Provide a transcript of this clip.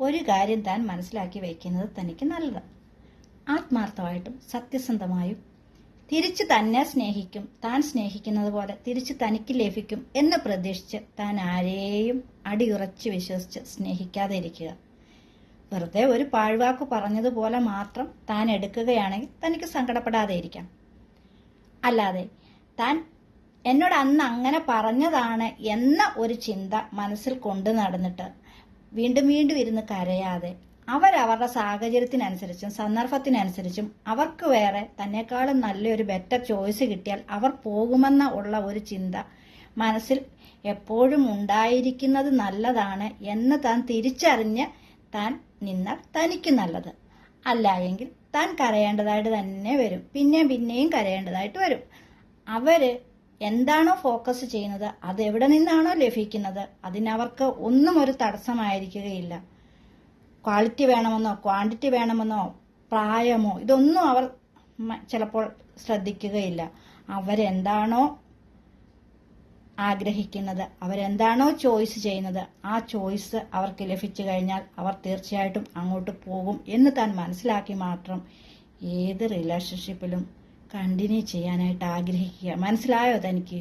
ഒരു കാര്യം താൻ മനസ്സിലാക്കി വയ്ക്കുന്നത് തനിക്ക് നല്ലത്. ആത്മാർത്ഥമായിട്ടും സത്യസന്ധമായും തിരിച്ചു തന്നെ സ്നേഹിക്കും താൻ സ്നേഹിക്കുന്നത് പോലെ തിരിച്ചു തനിക്ക് ലഭിക്കും എന്ന് പ്രതീക്ഷിച്ച് താൻ ആരെയും അടിയുറച്ച് വിശ്വസിച്ച് സ്നേഹിക്കാതെ ഇരിക്കുക വെറുതെ ഒരു പാഴ്വാക്ക് പറഞ്ഞതുപോലെ മാത്രം താൻ എടുക്കുകയാണെങ്കിൽ തനിക്ക് സങ്കടപ്പെടാതെ ഇരിക്കാം അല്ലാതെ താൻ എന്നോട് അന്ന് അങ്ങനെ പറഞ്ഞതാണ് എന്ന ഒരു ചിന്ത മനസ്സിൽ കൊണ്ടു നടന്നിട്ട് വീണ്ടും വീണ്ടും ഇരുന്ന് കരയാതെ അവരവരുടെ സാഹചര്യത്തിനനുസരിച്ചും സന്ദർഭത്തിനനുസരിച്ചും അവർക്ക് വേറെ തന്നെക്കാളും നല്ലൊരു ബെറ്റർ ചോയ്സ് കിട്ടിയാൽ അവർ പോകുമെന്ന ഉള്ള ഒരു ചിന്ത മനസ്സിൽ എപ്പോഴും ഉണ്ടായിരിക്കുന്നത് നല്ലതാണ് എന്ന് താൻ തിരിച്ചറിഞ്ഞ് താൻ നിന്നാൽ തനിക്ക് നല്ലത്. അല്ല എങ്കിൽ താൻ കരയേണ്ടതായിട്ട് തന്നെ വരും. പിന്നെയും പിന്നെയും കരയേണ്ടതായിട്ട് വരും. അവർ എന്താണോ ഫോക്കസ് ചെയ്യുന്നത് അത് എവിടെ നിന്നാണോ ലഭിക്കുന്നത് അതിനവർക്ക് ഒന്നും ഒരു തടസ്സമായിരിക്കുകയില്ല. ക്വാളിറ്റി വേണമെന്നോ ക്വാണ്ടിറ്റി വേണമെന്നോ പ്രായമോ ഇതൊന്നും അവർ ചിലപ്പോൾ ശ്രദ്ധിക്കുകയില്ല. അവരെന്താണോ ആഗ്രഹിക്കുന്നത് അവരെന്താണോ ചോയ്സ് ചെയ്യുന്നത് ആ ചോയ്സ് അവർക്ക് ലഭിച്ചു കഴിഞ്ഞാൽ അവർ തീർച്ചയായിട്ടും അങ്ങോട്ട് പോകും എന്ന് താൻ മനസ്സിലാക്കി മാത്രം ഏത് റിലേഷൻഷിപ്പിലും കണ്ടിന്യൂ ചെയ്യാനായിട്ട് ആഗ്രഹിക്കുക. മനസ്സിലായോ തനിക്ക്